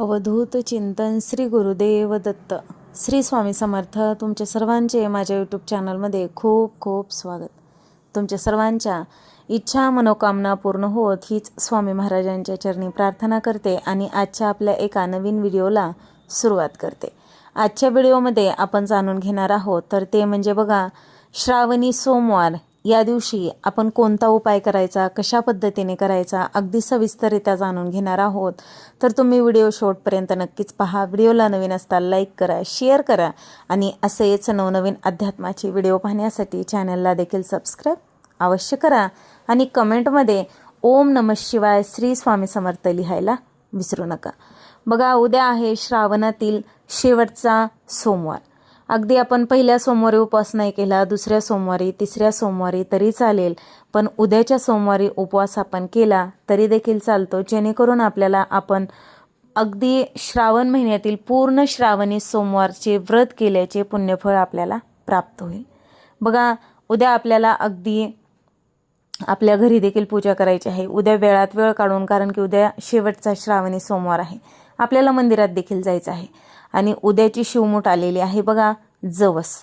अवधूत चिंतन श्री गुरुदेव दत्त. श्री स्वामी समर्थ तुमच्या सर्वांचे माझ्या यूट्यूब चॅनलमध्ये खूप खूप स्वागत. तुमच्या सर्वांच्या इच्छा मनोकामना पूर्ण होत हीच स्वामी महाराजांच्या चरणी प्रार्थना करते आणि आजच्या आपल्या एका नवीन व्हिडिओला सुरुवात करते. आजच्या व्हिडिओमध्ये आपण जाणून घेणार आहोत तर ते म्हणजे बघा श्रावणी सोमवार या दिवशी आपण कोणता उपाय करायचा कशा पद्धतीने करायचा अगदी सविस्तररित्या जाणून घेणार आहोत. तर तुम्ही व्हिडिओ शेवटपर्यंत नक्कीच पहा. व्हिडिओला नवीन असता लाईक करा शेअर करा आणि असेच नवनवीन अध्यात्माचे व्हिडिओ पाहण्यासाठी चॅनलला देखील सबस्क्राईब अवश्य करा आणि कमेंटमध्ये ओम नम शिवाय श्री स्वामी समर्थ लिहायला विसरू नका. बघा उद्या आहे श्रावणातील शेवटचा सोमवार. अगदी आपण पहिल्या सोमवारी उपवास नाही केला दुसऱ्या सोमवारी तिसऱ्या सोमवारी तरी चालेल पण उद्याच्या सोमवारी उपवास आपण केला तरी देखील चालतो जेणेकरून आपल्याला आपण अगदी श्रावण महिन्यातील पूर्ण श्रावणी सोमवारचे व्रत केल्याचे पुण्यफळ आपल्याला प्राप्त होईल. बघा उद्या आपल्याला अगदी आपल्या घरी देखील पूजा करायची आहे. उद्या वेळात वेळ काढून कारण की उद्या शेवटचा श्रावणी सोमवार आहे. आपल्याला मंदिरात देखील जायचं आहे. आणि उद्याची शिवमूठ आलेली आहे बघा जवस.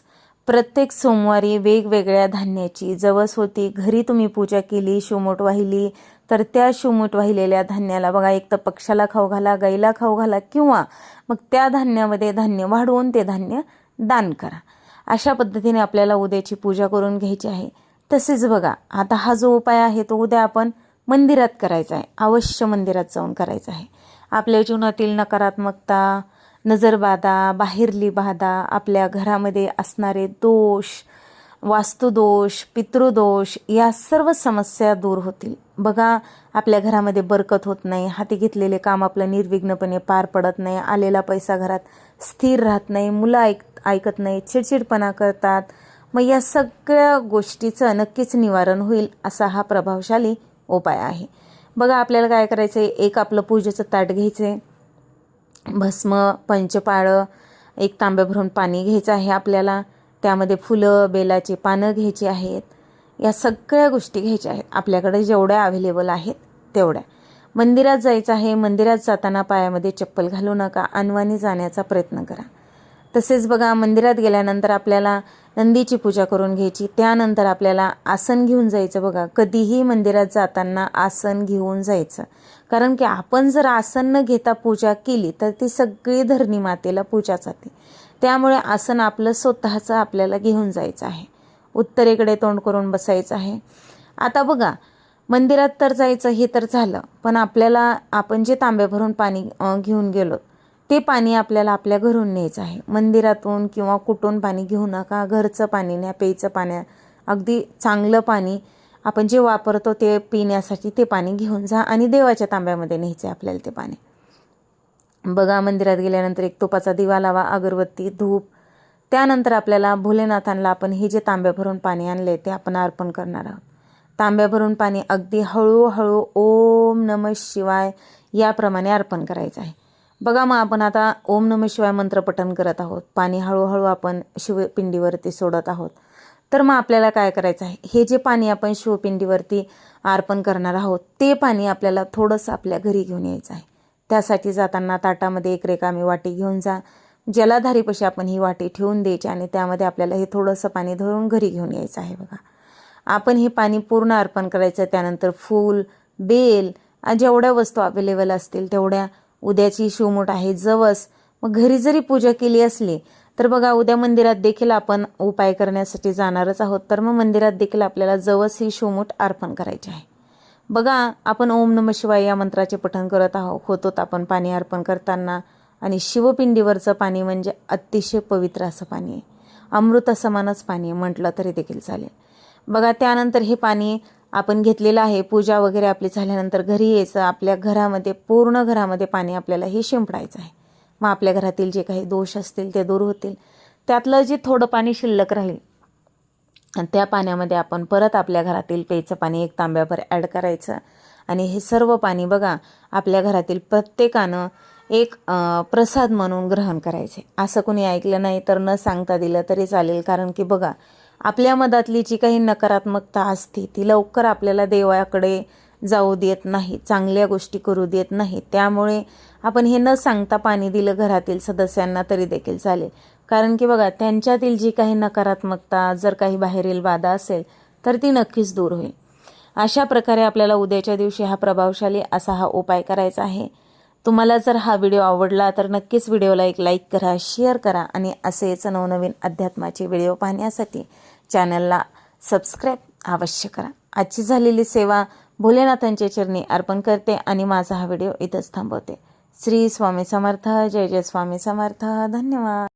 प्रत्येक सोमवारी वेगवेगळ्या धान्याची जवस होती. घरी तुम्ही पूजा केली शिवमूठ वाहिली तर त्या शिवमूठ वाहिलेल्या धान्याला बघा एक तर पक्षाला खाऊ घाला गाईला खाऊ घाला किंवा मग त्या धान्यामध्ये धान्य वाढवून ते धान्य दान करा. अशा पद्धतीने आपल्याला उद्याची पूजा करून घ्यायची आहे. तसेच बघा आता हा जो उपाय आहे तो उद्या आपण मंदिरात करायचा आहे. अवश्य मंदिरात जाऊन करायचा आहे. आपल्या जीवनातील नकारात्मकता नजरबाधा बाहेरली बाधा आपल्या घरामध्ये असणारे दोष वास्तुदोष पितृदोष या सर्व समस्या दूर होतील. बघा आपल्या घरामध्ये बरकत होत नाही हाती घेतलेले काम आपलं निर्विघ्नपणे पार पडत नाही आलेला पैसा घरात स्थिर राहत नाही मुलं ऐक ऐकत नाही चिडचिडपणा करतात. मग या सगळ्या गोष्टीचं नक्कीच निवारण होईल असा हा प्रभावशाली उपाय आहे. बघा आपल्याला काय करायचं आहे एक आपलं पूजेचं ताट घ्यायचं आहे भस्म पंचपाळं एक तांब्या भरून पाणी घ्यायचं आहे आपल्याला. त्यामध्ये फुलं बेलाची पानं घ्यायची आहेत. या सगळ्या गोष्टी घ्यायच्या आहेत. आपल्याकडे जेवढ्या अवेलेबल आहेत तेवढ्या. मंदिरात जायचं आहे मंदिरात जाताना पायामध्ये चप्पल घालू नका अनवाणी जाण्याचा प्रयत्न करा. तसेच बघा मंदिरात गेल्यानंतर आपल्याला नंदीची पूजा करून घ्यायची त्यानंतर आपल्याला आसन घेऊन जायचं बघा. कधीही मंदिरात जाताना आसन घेऊन जायचं. कारण की आपण जर आसन न घेता पूजा केली तर ती सगळी धरणी मातेला पूजा जाते. त्यामुळे आसन आपलं स्वतःचं आपल्याला घेऊन जायचं आहे. उत्तरेकडे तोंड करून बसायचं आहे. आता बघा मंदिरात तर जायचं हे तर झालं पण आपल्याला आपण जे तांब्या भरून पाणी घेऊन गेलो ते पाणी आपल्याला आपल्या घरून न्यायचं आहे. मंदिरातून किंवा कुठून पाणी घेऊ नका घरचं पाणी न्या प्यायचं पाण्या अगदी चांगलं पाणी आपण जे वापरतो ते पिण्यासाठी ते पाणी घेऊन जा आणि देवाच्या तांब्यामध्ये न्यायचं आहे आपल्याला ते पाणी. बघा मंदिरात गेल्यानंतर एक तुपाचा दिवा लावा अगरबत्ती धूप. त्यानंतर आपल्याला भोलेनाथांना आपण हे जे तांब्या भरून पाणी आणले ते आपण अर्पण करणार आहोत. तांब्या भरून पाणी अगदी हळूहळू ओम नम शिवाय याप्रमाणे अर्पण करायचं आहे. बघा मग आपण आता ओम नम शिवाय मंत्र पठण करत आहोत. पाणी हळूहळू आपण शिवपिंडीवरती सोडत आहोत. तर मग आपल्याला काय करायचं आहे? हे जे पाणी आपण शिवपिंडीवरती अर्पण करणार आहोत ते पाणी आपल्याला थोडंसं आपल्या घरी घेऊन यायचं आहे. त्यासाठी जाताना ताटामध्ये एक रेकामी वाटी घेऊन जा जलाधारीपाशी आपण ही वाटी ठेवून द्यायची आणि त्यामध्ये आपल्याला हे थोडंसं पाणी धरून घरी घेऊन यायचं आहे बघा. आपण हे पाणी पूर्ण अर्पण करायचं त्यानंतर फूल बेल जेवढ्या वस्तू अवेलेबल असतील तेवढ्या. उद्याची शिवमूठ आहे जवस. मग घरी जरी पूजा केली असली तर बघा उद्या मंदिरात देखील आपण उपाय करण्यासाठी जाणारच आहोत. तर मग मंदिरात देखील आपल्याला जवस ही शिवमूठ अर्पण करायची आहे. बघा आपण ओम नम शिवाय या मंत्राचे पठण करत आहोत होतोत आपण पाणी अर्पण करताना. आणि शिवपिंडीवरचं पाणी म्हणजे अतिशय पवित्र असं पाणी आहे. अमृत समानच पाणी आहे म्हटलं तरी देखील चालेल. बघा त्यानंतर हे पाणी आपण घेतलेलं आहे. पूजा वगैरे आपली झाल्यानंतर घरी यायचं. आपल्या घरामध्ये पूर्ण घरामध्ये पाणी आपल्याला हे शिंपडायचं आहे. मग आपल्या घरातील जे काही दोष असतील ते दूर होतील. त्यातलं जे थोडं पाणी शिल्लक राहील आणि त्या पाण्यामध्ये आपण परत आपल्या घरातील प्यायचं पाणी एक तांब्याभर ॲड करायचं. आणि हे सर्व पाणी बघा आपल्या घरातील प्रत्येकानं एक प्रसाद म्हणून ग्रहण करायचे. असं कोणी ऐकलं नाही तर न सांगता दिलं तरी चालेल कारण की बघा आपल्या मधातली जी काही नकारात्मकता असते ती लवकर आपल्याला देवाकडे जाऊ देत नाही चांगल्या गोष्टी करू देत नाही त्यामुळे आपण हे न सांगता पाणी दिलं घरातील सदस्यांना तरी देखील चालेल. कारण की बघा त्यांच्यातील जी काही नकारात्मकता जर काही बाहेरील बाधा असेल तर ती नक्कीच दूर होईल. अशा प्रकारे आपल्याला उद्याच्या दिवशी हा प्रभावशाली असा हा उपाय करायचा आहे. तुम्हाला जर हा व्हिडिओ आवडला तर नक्कीच व्हिडिओला एक लाईक करा शेअर करा आणि असेच नवनवीन अध्यात्माचे व्हिडिओ पाहण्यासाठी चॅनलला सबस्क्राईब अवश्य करा. आजची झालेली सेवा भोलेनाथांच्या चरणी अर्पण करते आणि माझा हा व्हिडिओ इथंच थांबवते. श्री स्वामी समर्थ जय जय स्वामी समर्थ. धन्यवाद.